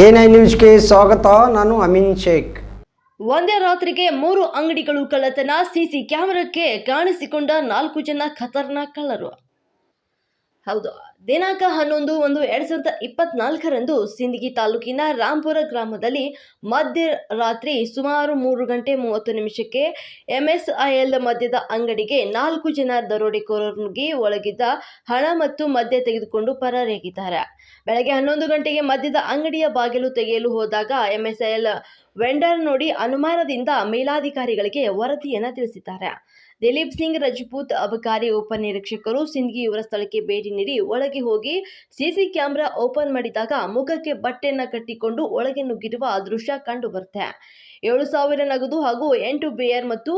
I ನ್ಯೂಸ್ಗೆ ಸ್ವಾಗತ, ನಾನು ಅಮಿನ್ ಶೇಖ್. ಒಂದೇ ರಾತ್ರಿಗೆ ಮೂರು ಅಂಗಡಿಗಳು ಕಳ್ಳತನ, ಸಿಸಿ ಕ್ಯಾಮೆರಾಕ್ಕೆ ಕಾಣಿಸಿಕೊಂಡ ನಾಲ್ಕು ಜನ ಖತರ್ನಾಕ್ ಕಳ್ಳರು. ಹೌದು. ದಿನಾಂಕ ಹನ್ನೊಂದು ಒಂದು ಎರಡ್ ಸಾವಿರದ ಇಪ್ಪತ್ನಾಲ್ಕರಂದು ಸಿಂದಗಿ ತಾಲೂಕಿನ ರಾಂಪುರ ಗ್ರಾಮದಲ್ಲಿ ಮಧ್ಯರಾತ್ರಿ ಸುಮಾರು ಮೂರು ಗಂಟೆ ಮೂವತ್ತು ನಿಮಿಷಕ್ಕೆ ಎಂಎಸ್ಐಎಲ್ ಮದ್ಯದ ಅಂಗಡಿಗೆ ನಾಲ್ಕು ಜನ ದರೋಡೆಕೋರಿಗೆ ನುಗ್ಗಿ ಒಳಗಿದ್ದ ಹಣ ಮತ್ತು ಮದ್ಯ ತೆಗೆದುಕೊಂಡು ಪರಾರಿಯಾಗಿದ್ದಾರೆ. ಬೆಳಗ್ಗೆ ಹನ್ನೊಂದು ಗಂಟೆಗೆ ಮದ್ಯದ ಅಂಗಡಿಯ ಬಾಗಿಲು ತೆಗೆಯಲು ಹೋದಾಗ ಎಂಎಸ್ಐಎಲ್ ವೆಂಡರ್ ನೋಡಿ ಅನುಮಾನದಿಂದ ಮೇಲಾಧಿಕಾರಿಗಳಿಗೆ ವರದಿಯನ್ನು ತಿಳಿಸಿದ್ದಾರೆ. ದಿಲೀಪ್ ಸಿಂಗ್, ರಜಪೂತ್ ಅಬಕಾರಿ ಉಪನಿರೀಕ್ಷಕರು ಸಿಂಧ್ಗಿ ಇವರ ಸ್ಥಳಕ್ಕೆ ಭೇಟಿ ನೀಡಿ ಒಳಗೆ ಹೋಗಿ ಸಿಸಿ ಕ್ಯಾಮೆರಾ ಓಪನ್ ಮಾಡಿದಾಗ ಮುಖಕ್ಕೆ ಬಟ್ಟೆಯನ್ನು ಕಟ್ಟಿಕೊಂಡು ಒಳಗೆ ನುಗ್ಗಿರುವ ದೃಶ್ಯ ಕಂಡು ಬರುತ್ತೆ ಏಳು ಸಾವಿರ ನಗದು ಹಾಗೂ ಎಂಟು ಬಿಯರ್ ಮತ್ತು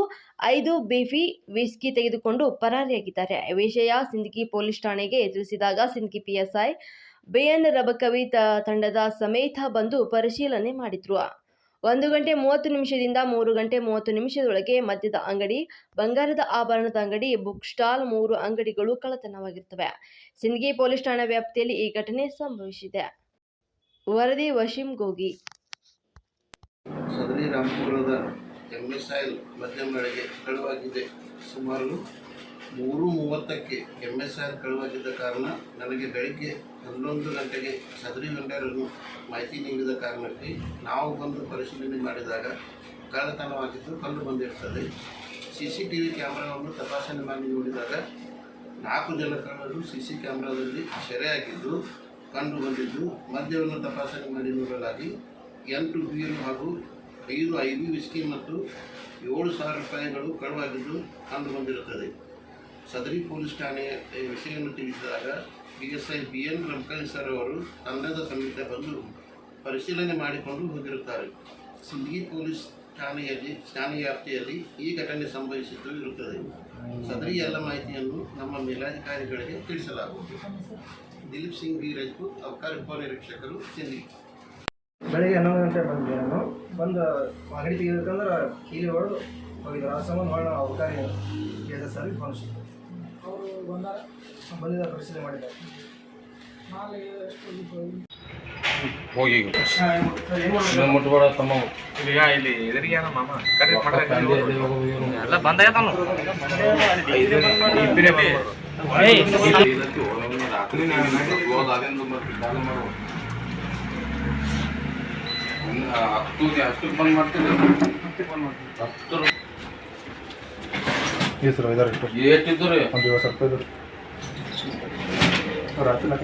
ಐದು ಬಿಫಿ ವಿಸ್ಕಿ ತೆಗೆದುಕೊಂಡು ಪರಾರಿಯಾಗಿದ್ದಾರೆ. ವಿಷಯ ಸಿಂದಗಿ ಪೊಲೀಸ್ ಠಾಣೆಗೆ ತಿಳಿಸಿದಾಗ ಸಿಂದಗಿ ಪಿಎಸ್ಐ ಬಿಎನ್ ರಬಕವಿ ತಂಡದ ಸಮೇತ ಬಂದು ಪರಿಶೀಲನೆ ಮಾಡಿದ್ರು. ಒಂದು ಗಂಟೆ ಮೂವತ್ತು ನಿಮಿಷದಿಂದ ಮೂರು ಗಂಟೆ ಮೂವತ್ತು ನಿಮಿಷದೊಳಗೆ ಮದ್ಯದ ಅಂಗಡಿ, ಬಂಗಾರದ ಆಭರಣದ ಅಂಗಡಿ, ಬುಕ್ ಸ್ಟಾಲ್ ಮೂರು ಅಂಗಡಿಗಳು ಕಳ್ಳತನವಾಗಿರ್ತವೆ ಸಿಂದಗಿ ಪೊಲೀಸ್ ಠಾಣಾ ವ್ಯಾಪ್ತಿಯಲ್ಲಿ ಈ ಘಟನೆ ಸಂಭವಿಸಿದೆ. ವರದಿ ವಶೀಂ ಗೋಗಿ. ಸದರಿ ರಾಮಪುರದ ಕಳುವಾಗಿದೆ ಸುಮಾರು ಮೂರು ಮೂವತ್ತಕ್ಕೆ ಎಂಎಸ್ಐಲ್ ಕಳುವಾಗಿದ್ದ ಕಾರಣ ನನಗೆ ಬೆಳಗ್ಗೆ ಹನ್ನೊಂದು ಗಂಟೆಗೆ ಸದರಿ ವೆಂಡರನ್ನು ಮಾಹಿತಿ ನೀಡಿದ ಕಾರಣಕ್ಕೆ ನಾವು ಬಂದು ಪರಿಶೀಲನೆ ಮಾಡಿದಾಗ ಕಳ್ಳತನವಾಗಿದ್ದು ಕಂಡು ಬಂದಿರುತ್ತದೆ. ಸಿ ಸಿ ಟಿ ವಿ ಕ್ಯಾಮ್ರಾವನ್ನು ತಪಾಸಣೆ ಮಾಡಿ ನೋಡಿದಾಗ ನಾಲ್ಕು ಜನ ಕಳ್ಳರು ಸಿ ಸಿ ಕ್ಯಾಮ್ರಾದಲ್ಲಿ ಸೆರೆಯಾಗಿದ್ದು ಕಂಡು ಬಂದಿದ್ದು. ಮದ್ಯವನ್ನು ತಪಾಸಣೆ ಮಾಡಿ ನೋಡಲಾಗಿ ಎಂಟು ಬೀರು ಹಾಗೂ ಐದು ಐದು ವಿಸ್ಕಿ ಮತ್ತು ಏಳು ಸಾವಿರ ರೂಪಾಯಿಗಳು ಕಳುವಾಗಿದ್ದು ಕಂಡು ಬಂದಿರುತ್ತದೆ. ಸದರಿ ಪೊಲೀಸ್ ಠಾಣೆಯ ವಿಷಯವನ್ನು ತಿಳಿಸಿದಾಗ B S I B N sir ಅವರು ತಂಡದ ಸಮೇತ ಬಂದು ಪರಿಶೀಲನೆ ಮಾಡಿಕೊಂಡು ಹೋಗಿರುತ್ತಾರೆ. ಸಿಂದಗಿ ಪೊಲೀಸ್ ಠಾಣೆಯಲ್ಲಿ, ಠಾಣೆ ವ್ಯಾಪ್ತಿಯಲ್ಲಿ ಈ ಘಟನೆ ಸಂಭವಿಸಿದ್ದು ಇರುತ್ತದೆ. ಸದರಿ ಎಲ್ಲ ಮಾಹಿತಿಯನ್ನು ನಮ್ಮ ಮೇಲಾಧಿಕಾರಿಗಳಿಗೆ ತಿಳಿಸಲಾಗುವುದು. ದಿಲೀಪ್ ಸಿಂಗ್ ಬಿ ರಜಪೂತ್, ಅಬಕಾರಿ ಉಪನಿರೀಕ್ಷಕರು ಸಿಂದಗಿ. ಬೆಳಿಗ್ಗೆ ಹನ್ನೊಂದು ಗಂಟೆ ಬಂದ್ವಿ ನಾನು. ಬಂದು ಅಂಗಡಿ ತೆಗಿಬೇಕಂದ್ರೆ ಕೀಲಿ ಹೊಡೆದು ಹೋಗಿದ್ರು. ಆ ಸಂಬಂಧ ಫೋನ್ ಅವರು ಬಂದಾಗ ಬಂದಿದ್ದ ಪರಿಶೀಲನೆ ಮಾಡಿದ್ದಾರೆ. ಹೋಗಿ. ಏನು ಮಾಡ್ಬೇಕು ಮುಟ್ಬೇಡ ತಮ್ಮ. ಈಗ ಇಲ್ಲಿ ಎದುರಿಗೆ ಮಾಮ? ಎಲ್ಲ ಬಂದ ಹತ್ತು ಅಷ್ಟು ಬಂದ್ ಮಾಡ್ತೀನಿ. ಹತ್ತು ಸರ್ ಐದಾರು ಇಟ್ಟು ಏಟಿದ್ದು ರೀ ಒಂದು ಏಳು ಸಾವಿರ ರೂಪಾಯಿ ರಾತ್ರಿ ಲೆಕ್ಕ